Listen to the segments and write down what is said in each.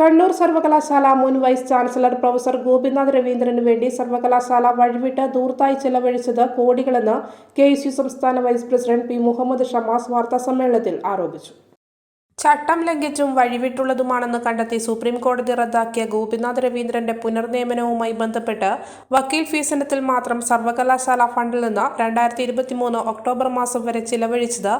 കണ്ണൂർ സർവകലാശാല മുൻ vice chancellor professor Gopinath രവീന്ദ്രന് വേണ്ടി സർവകലാശാല വഴിവിട്ട് ദൂർത്തായി ചെലവഴിച്ചത് കോടികളെന്ന് കെ എസ് യു സംസ്ഥാന vice president P Muhammad Shamas വാർത്താസമ്മേളനത്തിൽ ആരോപിച്ചു. ചട്ടം ലംഘിച്ചും വഴിവിട്ടുള്ളതുമാണെന്ന് കണ്ടെത്തി സുപ്രീം കോടതി റദ്ദാക്കിയ ഗോപിനാഥ് രവീന്ദ്രന്റെ പുനർനിയമനവുമായി ബന്ധപ്പെട്ട് വക്കീൽ ഫീസ് ഇനത്തിൽ മാത്രം സർവകലാശാല ഫണ്ടിൽ നിന്ന് രണ്ടായിരത്തി ഇരുപത്തിമൂന്ന് ഒക്ടോബർ മാസം വരെ ചിലവഴിച്ചത്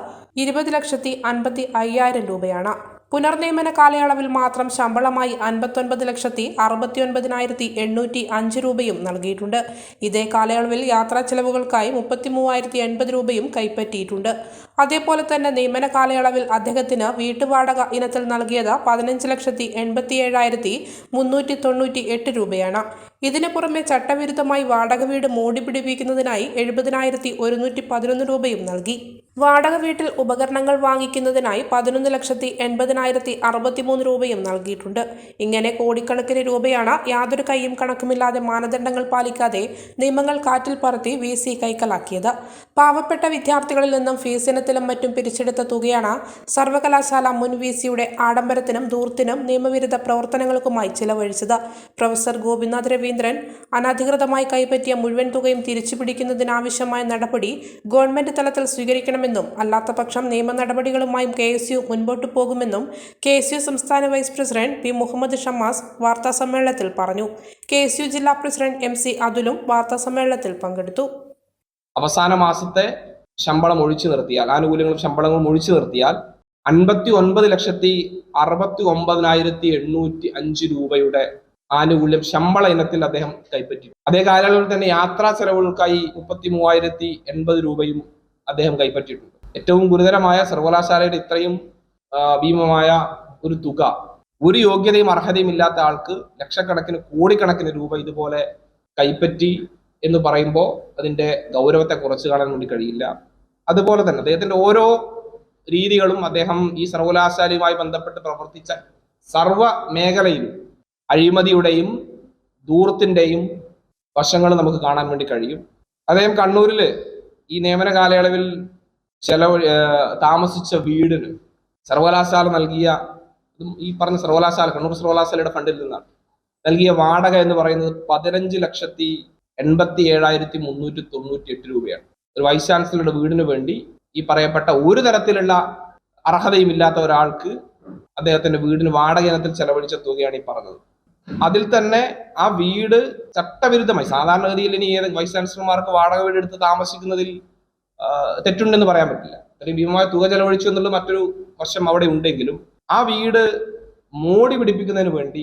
ഇരുപത് ലക്ഷത്തി അൻപത്തി അയ്യായിരം രൂപയാണ്. പുനർനിയമന കാലയളവിൽ മാത്രം ശമ്പളമായി അൻപത്തൊൻപത് ലക്ഷത്തി അറുപത്തിയൊൻപതിനായിരത്തി എണ്ണൂറ്റി അഞ്ച് രൂപയും നൽകിയിട്ടുണ്ട്. ഇതേ കാലയളവിൽ യാത്രാ ചെലവുകൾക്കായി മുപ്പത്തി മൂവായിരത്തി എൺപത് രൂപയും കൈപ്പറ്റിയിട്ടുണ്ട്. അതേപോലെ തന്നെ നിയമന കാലയളവിൽ അദ്ദേഹത്തിന് വീട്ടുവാടക ഇനത്തിൽ നൽകിയത് പതിനഞ്ച് ലക്ഷത്തി എൺപത്തി ഏഴായിരത്തി മുന്നൂറ്റി തൊണ്ണൂറ്റി എട്ട് രൂപയാണ്. ഇതിനു പുറമെ ചട്ടവിരുദ്ധമായി വാടക വീട് മോടി പിടിപ്പിക്കുന്നതിനായി എഴുപതിനായിരത്തി ഒരുന്നൂറ്റി പതിനൊന്ന് രൂപയും നൽകി. വാടക വീട്ടിൽ ഉപകരണങ്ങൾ വാങ്ങിക്കുന്നതിനായി പതിനൊന്ന് ലക്ഷത്തി എൺപതിനായിരത്തി അറുപത്തിമൂന്ന് രൂപയും നൽകിയിട്ടുണ്ട്. ഇങ്ങനെ കോടിക്കണക്കിന് രൂപയാണ് യാതൊരു കൈയും കണക്കുമില്ലാതെ മാനദണ്ഡങ്ങൾ പാലിക്കാതെ നിയമങ്ങൾ കാറ്റിൽ പറത്തി വി സി കൈക്കലാക്കിയത്. പാവപ്പെട്ട വിദ്യാർത്ഥികളിൽ നിന്നും ഫീസിനത്തിലും മറ്റും പിരിച്ചെടുത്ത തുകയാണ് സർവകലാശാല മുൻ വി സിയുടെ ആഡംബരത്തിനും ധൂർത്തിനും നിയമവിരുദ്ധ പ്രവർത്തനങ്ങൾക്കുമായി ചിലവഴിച്ചത്. പ്രൊഫസർ ഗോപിനാഥ് രവീന്ദ്രൻ അനധികൃതമായി കൈപ്പറ്റിയ മുഴുവൻ തുകയും തിരിച്ചു പിടിക്കുന്നതിനാവശ്യമായ നടപടി ഗവൺമെന്റ് തലത്തിൽ സ്വീകരിക്കണമെന്നും അല്ലാത്തപക്ഷം നിയമ നടപടികളുമായും കെ എസ് യു മുൻപോട്ടു പോകുമെന്നും കെ എസ് യു സംസ്ഥാന vice president P Muhammad Shamas വാർത്താസമ്മേളനത്തിൽ പറഞ്ഞു. കെ എസ് യു ജില്ലാ പ്രസിഡന്റ് എം സി അതുലും വാർത്താസമ്മേളനത്തിൽ പങ്കെടുത്തു. അവസാന മാസത്തെ ശമ്പളം ഒഴിച്ചു നിർത്തിയാൽ ആനുകൂല്യങ്ങളും ശമ്പളങ്ങളും ഒഴിച്ചു നിർത്തിയാൽ അൻപത്തി ഒൻപത് ലക്ഷത്തി അറുപത്തി ഒമ്പതിനായിരത്തി എണ്ണൂറ്റി അഞ്ച് രൂപയുടെ ആനുകൂല്യം ശമ്പള ഇനത്തിൽ അദ്ദേഹം കൈപ്പറ്റി. അതേ കാലയളവിൽ തന്നെ യാത്രാ ചെലവുകൾക്കായി മുപ്പത്തി മൂവായിരത്തി എൺപത് രൂപയും അദ്ദേഹം കൈപ്പറ്റിയിട്ടുണ്ട്. ഏറ്റവും ഗുരുതരമായ സർവകലാശാലയുടെ ഇത്രയും ഭീമമായ ഒരു തുക ഒരു യോഗ്യതയും അർഹതയും ഇല്ലാത്ത ആൾക്ക് ലക്ഷക്കണക്കിന് കോടിക്കണക്കിന് രൂപ ഇതുപോലെ കൈപ്പറ്റി എന്ന് പറയുമ്പോൾ അതിന്റെ ഗൗരവത്തെ കുറച്ച് കാണാൻ വേണ്ടി കഴിയില്ല. അതുപോലെ തന്നെ അദ്ദേഹത്തിന്റെ ഓരോ രീതികളും അദ്ദേഹം ഈ സർവകലാശാലയുമായി ബന്ധപ്പെട്ട് പ്രവർത്തിച്ച സർവ മേഖലയിലും അഴിമതിയുടെയും ദൂരത്തിന്റെയും വശങ്ങൾ നമുക്ക് കാണാൻ വേണ്ടി കഴിയും. അദ്ദേഹം കണ്ണൂരിൽ ഈ നിയമന കാലയളവിൽ ചെലവ് താമസിച്ച വീടിന് സർവകലാശാല നൽകിയ ഈ പറഞ്ഞ സർവകലാശാല കണ്ണൂർ സർവകലാശാലയുടെ ഫണ്ടിൽ നിന്നാണ് നൽകിയ വാടക എന്ന് പറയുന്നത് പതിനഞ്ച് ലക്ഷത്തി എൺപത്തി ഏഴായിരത്തി മുന്നൂറ്റി തൊണ്ണൂറ്റി എട്ട് രൂപയാണ്. ഒരു വൈസ് ചാൻസലറുടെ വീടിന് വേണ്ടി ഈ പറയപ്പെട്ട ഒരു തരത്തിലുള്ള അർഹതയും ഇല്ലാത്ത ഒരാൾക്ക് അദ്ദേഹത്തിന്റെ വീടിന് വാടക ഇനത്തിൽ ചെലവഴിച്ച തുകയാണ് ഈ പറഞ്ഞത്. അതിൽ തന്നെ ആ വീട് ചട്ടവിരുദ്ധമായി സാധാരണഗതിയിൽ ഇനി ഏത് വൈസ് ചാൻസലർമാർക്ക് വാടക വീട് എടുത്ത് താമസിക്കുന്നതിൽ തെറ്റുണ്ടെന്ന് പറയാൻ പറ്റില്ല. അത്രയും ഭീമമായ തുക ചെലവഴിച്ചു എന്നുള്ള മറ്റൊരു വശം അവിടെ ഉണ്ടെങ്കിലും ആ വീട് മോടി പിടിപ്പിക്കുന്നതിന് വേണ്ടി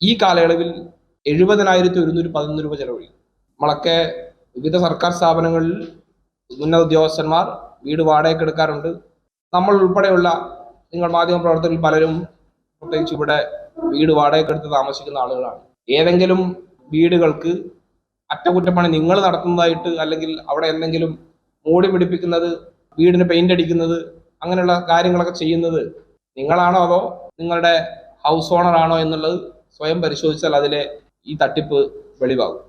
ഈ കാലയളവിൽ എഴുപതിനായിരത്തി ഒരുന്നൂറ്റി പതിനൊന്ന് രൂപ ചെലവഴിക്കും നമ്മളൊക്കെ വിവിധ സർക്കാർ സ്ഥാപനങ്ങളിൽ ഉന്നത ഉദ്യോഗസ്ഥന്മാർ വീട് വാടകയ്ക്ക് എടുക്കാറുണ്ട്. നമ്മൾ ഉൾപ്പെടെയുള്ള നിങ്ങൾ മാധ്യമ പ്രവർത്തകരിൽ പലരും പ്രത്യേകിച്ച് ഇവിടെ വീട് വാടകയ്ക്ക് എടുത്ത് താമസിക്കുന്ന ആളുകളാണ്. ഏതെങ്കിലും വീടുകൾക്ക് അറ്റകുറ്റപ്പണി നിങ്ങൾ നടത്തുന്നതായിട്ട് അല്ലെങ്കിൽ അവിടെ എന്തെങ്കിലും മൂടി പിടിപ്പിക്കുന്നത് വീടിന് പെയിന്റ് അടിക്കുന്നത് അങ്ങനെയുള്ള കാര്യങ്ങളൊക്കെ ചെയ്യുന്നത് നിങ്ങളാണോ അതോ നിങ്ങളുടെ ഹൗസ് ഓണർ ആണോ എന്നുള്ളത് സ്വയം പരിശോധിച്ചാൽ അതിലെ ഈ തട്ടിപ്പ് വെളിവാകും.